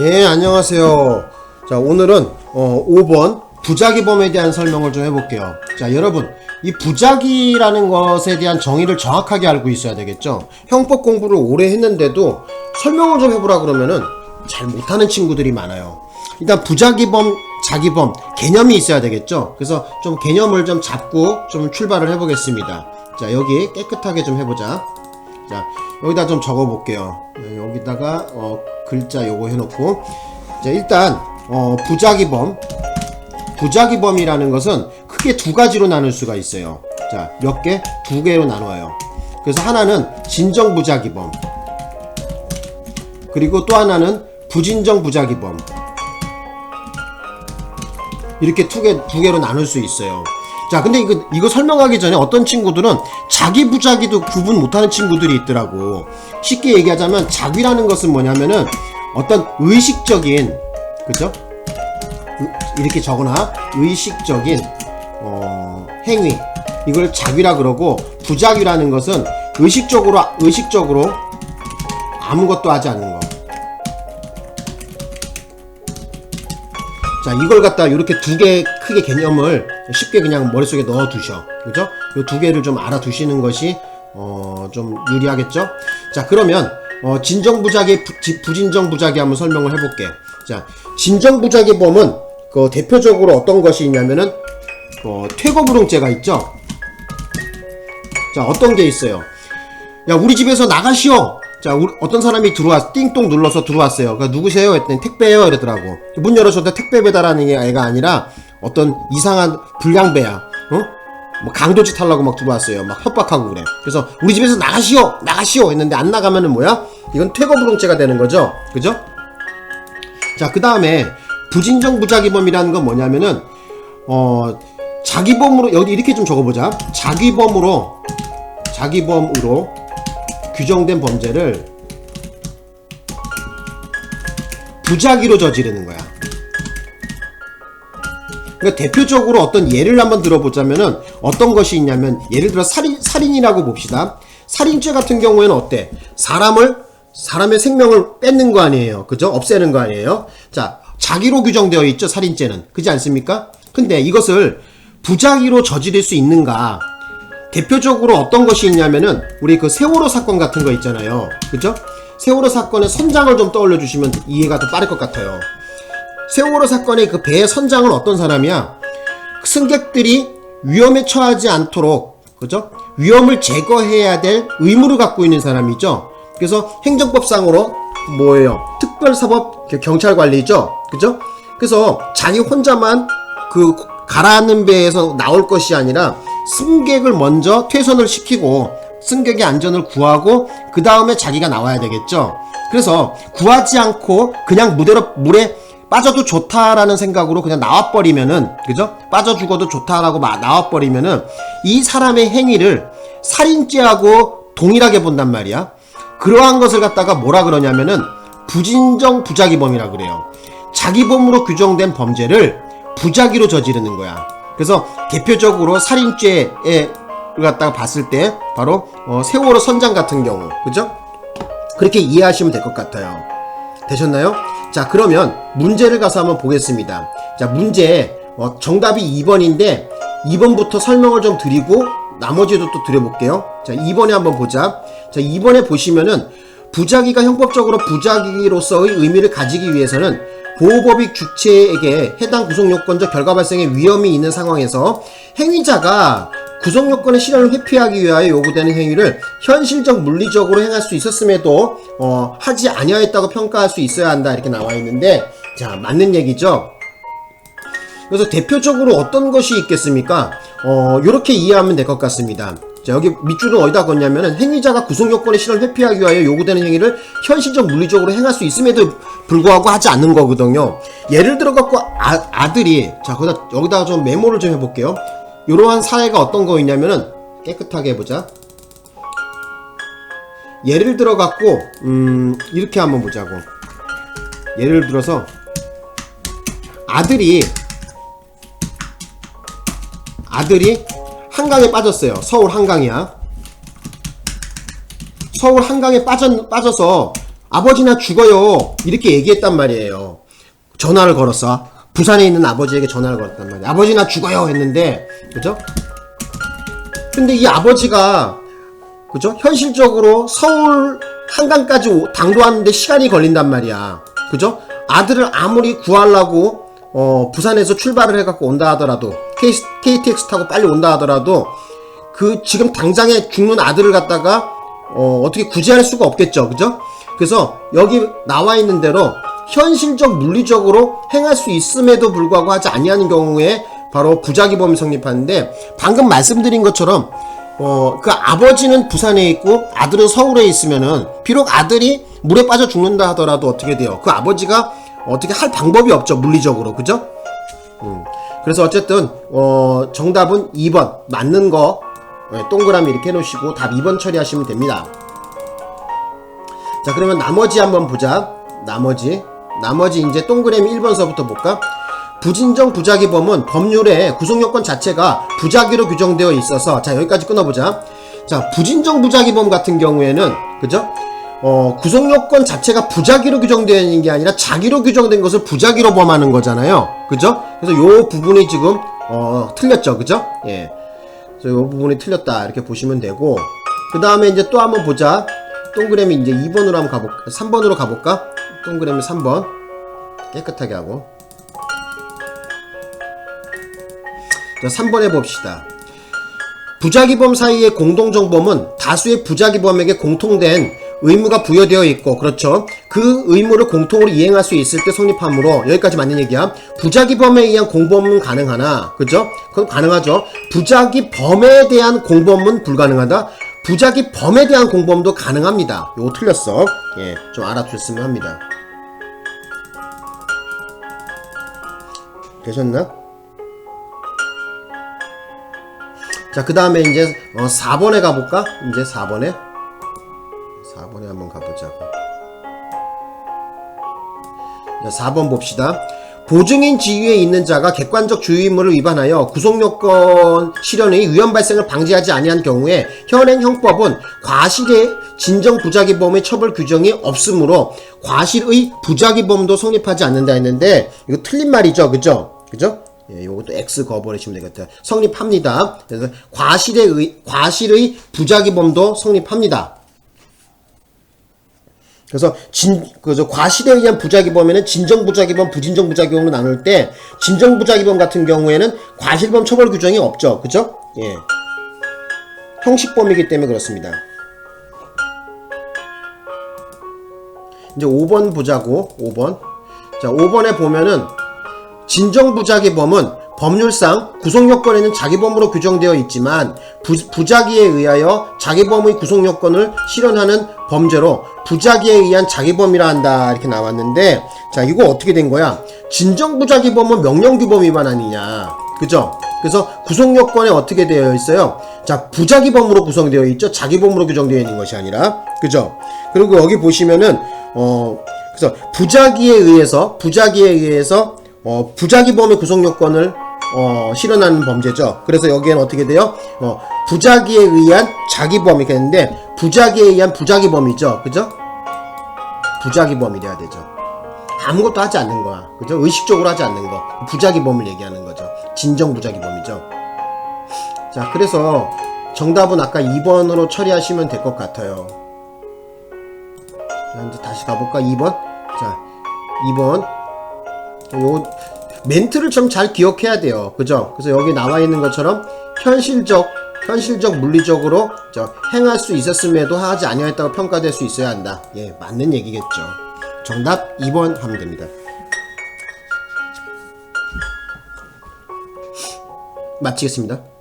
예, 안녕하세요. 자, 오늘은 어, 5번 부작위범에 대한 설명을 좀 해볼게요. 자, 여러분, 이 부작위라는 것에 대한 정의를 정확하게 알고 있어야 되겠죠? 형법 공부를 오래 했는데도 설명을 좀 해보라 그러면은 잘 못하는 친구들이 많아요. 일단 부작위범, 자기범, 개념이 있어야 되겠죠? 그래서 좀 개념을 좀 잡고 좀 출발을 해보겠습니다. 자, 여기 깨끗하게 좀 해보자. 자, 여기다 좀 적어 볼게요. 여기다가 어, 글자 요거 해놓고 자, 일단 어, 부작위범 부작위범이라는 것은 크게 두 가지로 나눌 수가 있어요. 자, 몇 개? 두 개로 나눠요. 그래서 하나는 진정 부작위범 그리고 또 하나는 부진정 부작위범 이렇게 두 개, 두 개로 나눌 수 있어요. 자, 근데 이거, 이거 설명하기 전에 어떤 친구들은 자기 부자기도 구분 못하는 친구들이 있더라고. 쉽게 얘기하자면 자기라는 것은 뭐냐면은 어떤 의식적인, 그죠? 의- 이렇게 적어놔. 의식적인, 어, 행위. 이걸 자기라 그러고 부자기라는 것은 의식적으로, 의식적으로 아무것도 하지 않는 거. 자, 이걸 갖다 이렇게 두 개 크게 개념을 쉽게 그냥 머릿속에 넣어 두셔. 그죠? 이 두 개를 좀 알아두시는 것이, 어, 좀 유리하겠죠? 자, 그러면, 어, 진정부작위, 부, 지- 부진정부작위 한번 설명을 해볼게. 자, 진정부작위범은, 그, 대표적으로 어떤 것이 있냐면은, 어, 퇴거불응죄가 있죠? 자, 어떤 게 있어요? 야, 우리 집에서 나가시오! 자, 우리- 어떤 사람이 들어왔, 띵동 눌러서 들어왔어요. 그 누구세요? 했더니 택배예요. 이러더라고. 문 열어줬는데 택배 배달하는 게 애가 아니라 어떤 이상한 불량배야. 어? 뭐 강도짓 하려고 막 들어왔어요. 막 협박하고 그래. 그래서 우리 집에서 나가시오! 나가시오! 했는데 안 나가면은 뭐야? 이건 퇴거불응죄가 되는 거죠. 그죠? 자, 그 다음에 부진정 부작위범이라는 건 뭐냐면은, 어, 자기범으로, 여기 이렇게 좀 적어보자. 자기범으로, 자기범으로 규정된 범죄를 부작위로 저지르는 거야. 그러니까 대표적으로 어떤 예를 한번 들어보자면은 어떤 것이 있냐면 예를 들어 살인 살인이라고 봅시다. 살인죄 같은 경우에는 어때? 사람을 사람의 생명을 뺏는 거 아니에요. 그죠? 없애는 거 아니에요. 자, 자기로 규정되어 있죠. 살인죄는. 그지 않습니까? 근데 이것을 부작위로 저지를 수 있는가? 대표적으로 어떤 것이 있냐면은 우리 그 세월호 사건 같은 거 있잖아요. 그죠? 세월호 사건의 선장을 좀 떠올려 주시면 이해가 더 빠를 것 같아요. 세월호 사건의 그 배의 선장은 어떤 사람이야? 승객들이 위험에 처하지 않도록 그죠? 위험을 제거해야 될 의무를 갖고 있는 사람이죠. 그래서 행정법상으로 뭐예요? 특별사법 경찰관리죠. 그죠? 그래서 자기 혼자만 그 가라앉는 배에서 나올 것이 아니라 승객을 먼저 퇴선을 시키고 승객의 안전을 구하고 그 다음에 자기가 나와야 되겠죠. 그래서 구하지 않고 그냥 무대로 물에 빠져도 좋다라는 생각으로 그냥 나와버리면은 그죠? 빠져 죽어도 좋다라고 마- 나와버리면은 이 사람의 행위를 살인죄하고 동일하게 본단 말이야. 그러한 것을 갖다가 뭐라 그러냐면은 부진정 부작위범이라 그래요. 자기범으로 규정된 범죄를 부작위로 저지르는 거야. 그래서 대표적으로 살인죄에 갖다가 봤을 때 바로 어, 세월호 선장 같은 경우, 그죠? 그렇게 이해하시면 될 것 같아요. 되셨나요? 자, 그러면 문제를 가서 한번 보겠습니다. 자, 문제 어, 정답이 2번인데 2번부터 설명을 좀 드리고 나머지도 또 드려볼게요. 자, 2번에 한번 보자. 자, 2번에 보시면은 부작위가 형법적으로 부작위로서의 의미를 가지기 위해서는 보호법익 주체에게 해당 구속요건적 결과 발생의 위험이 있는 상황에서 행위자가 구속요건의 실현을 회피하기 위하여 요구되는 행위를 현실적 물리적으로 행할 수 있었음에도 어, 하지 아니하였다고 평가할 수 있어야 한다 이렇게 나와 있는데 자 맞는 얘기죠. 그래서 대표적으로 어떤 것이 있겠습니까? 어, 요렇게 이해하면 될 것 같습니다. 자, 여기 밑줄은 어디다 걷냐면은 행위자가 구속요건의 실현을 회피하기 위하여 요구되는 행위를 현실적 물리적으로 행할 수 있음에도 불구하고 하지 않는 거거든요. 예를 들어 갖고 아, 아들이 자, 거기다 여기다가 좀 메모를 좀 해볼게요. 이러한 사례가 어떤 거 있냐면은 깨끗하게 해보자. 예를 들어 갖고 음, 이렇게 한번 보자고. 예를 들어서 아들이 아들이 한강에 빠졌어요. 서울 한강이야. 서울 한강에 빠져, 빠져서 아버지 나 죽어요 이렇게 얘기했단 말이에요 전화를 걸었어 부산에 있는 아버지에게 전화를 걸었단 말이야. 아버지 나 죽어요! 했는데 그죠? 근데 이 아버지가 그죠? 현실적으로 서울 한강까지 오- 당도하는데 시간이 걸린단 말이야. 그죠? 아들을 아무리 구하려고 어, 부산에서 출발을 해갖고 온다 하더라도 KTX 타고 빨리 온다 하더라도 그 지금 당장에 죽는 아들을 갖다가 어, 어떻게 구제할 수가 없겠죠, 그죠? 그래서 여기 나와 있는 대로 현실적 물리적으로 행할 수 있음에도 불구하고 하지 아니하는 경우에 바로 부작위범이 성립하는데 방금 말씀드린 것처럼 어, 그 아버지는 부산에 있고 아들은 서울에 있으면은 비록 아들이 물에 빠져 죽는다 하더라도 어떻게 돼요? 그 아버지가 어떻게 할 방법이 없죠, 물리적으로, 그죠? 그래서 어쨌든 어, 정답은 2번 맞는 거 예, 동그라미 이렇게 해놓으시고 답 2번 처리하시면 됩니다. 자 그러면 나머지 한번 보자. 나머지 나머지 이제 동그라미 1번서부터 볼까? 부진정 부작위범은 법률에 구속요건 자체가 부작위로 규정되어 있어서 자 여기까지 끊어보자. 자 부진정 부작위범 같은 경우에는 그죠? 어, 구속요건 자체가 부작위로 규정되어 있는 게 아니라 자기로 규정된 것을 부작위로 범하는 거잖아요. 그죠? 그래서 요 부분이 지금 어, 틀렸죠. 그죠? 예. 그래서 요 부분이 틀렸다. 이렇게 보시면 되고 그 다음에 이제 또 한번 보자. 동그라미 이제 2번으로 한번 가볼까? 3번으로 가볼까? 동그라미 3번. 깨끗하게 하고. 자 3번 해봅시다. 부작위범 사이의 공동정범은 다수의 부작위범에게 공통된 의무가 부여되어 있고 그렇죠? 그 의무를 공통으로 이행할 수 있을 때 성립하므로 여기까지 맞는 얘기야. 부작위범에 의한 공범은 가능하나 그죠? 그건 가능하죠. 부작위범에 대한 공범은 불가능하다 부작위 범에 대한 공범도 가능합니다 요거 틀렸어 예 좀 알아두셨으면 합니다 되셨나? 자, 그 다음에 이제 어, 4번에 가볼까? 이제 4번에 4번에 한번 가보자고. 자, 4번 봅시다. 보증인 지위에 있는 자가 객관적 주의 의무를 위반하여 구속요건 실현의 위헌 발생을 방지하지 아니한 경우에 현행 형법은 과실의 진정 부작위범의 처벌 규정이 없으므로 과실의 부작위범도 성립하지 않는다 했는데 이거 틀린 말이죠, 그죠? 그죠? 예, 요것도 X 거버리시면 되겠다. 성립합니다. 그래서 과실의 의, 과실의 부작위범도 성립합니다. 그래서 진, 그저 과실에 의한 부작위범에는 진정 부작위범, 부진정 부작위범으로 나눌 때 진정 부작위범 같은 경우에는 과실범 처벌 규정이 없죠. 그죠? 예. 형식범이기 때문에 그렇습니다. 이제 5번 보자고. 5번. 자, 5번에 보면은 진정부작위범은 법률상 구속요건에는 자기범으로 규정되어 있지만 부, 부작위에 의하여 자기범의 구속요건을 실현하는 범죄로 부작위에 의한 자기범이라 한다 이렇게 나왔는데 자 이거 어떻게 된 거야? 진정 부작위범은 명령규범 위반 아니냐. 그죠? 그래서 구속요건에 어떻게 되어 있어요? 자 부작위범으로 구성되어 있죠. 자기범으로 규정되어 있는 것이 아니라. 그죠? 그리고 여기 보시면은 어 그래서 부작위에 의해서 부작위에 의해서 어, 부작위범의 구성 요건을 어, 실현하는 범죄죠. 그래서 여기에는 어떻게 돼요? 어, 부작위에 의한 자기범이 되는데 부작위에 의한 부작위범이죠. 그죠? 부작위범이 돼야 되죠. 아무것도 하지 않는 거야. 그죠? 의식적으로 하지 않는 거. 부작위범을 얘기하는 거죠. 진정 부작위범이죠. 자, 그래서 정답은 아까 2번으로 처리하시면 될 것 같아요. 자, 이제 다시 가볼까? 2번? 자, 2번. 요 멘트를 좀 잘 기억해야 돼요. 그죠? 그래서 여기 나와 있는 것처럼 현실적 현실적 물리적으로 저 행할 수 있었음에도 하지 아니했다고 평가될 수 있어야 한다. 예, 맞는 얘기겠죠. 정답 2번 하면 됩니다. 마치겠습니다.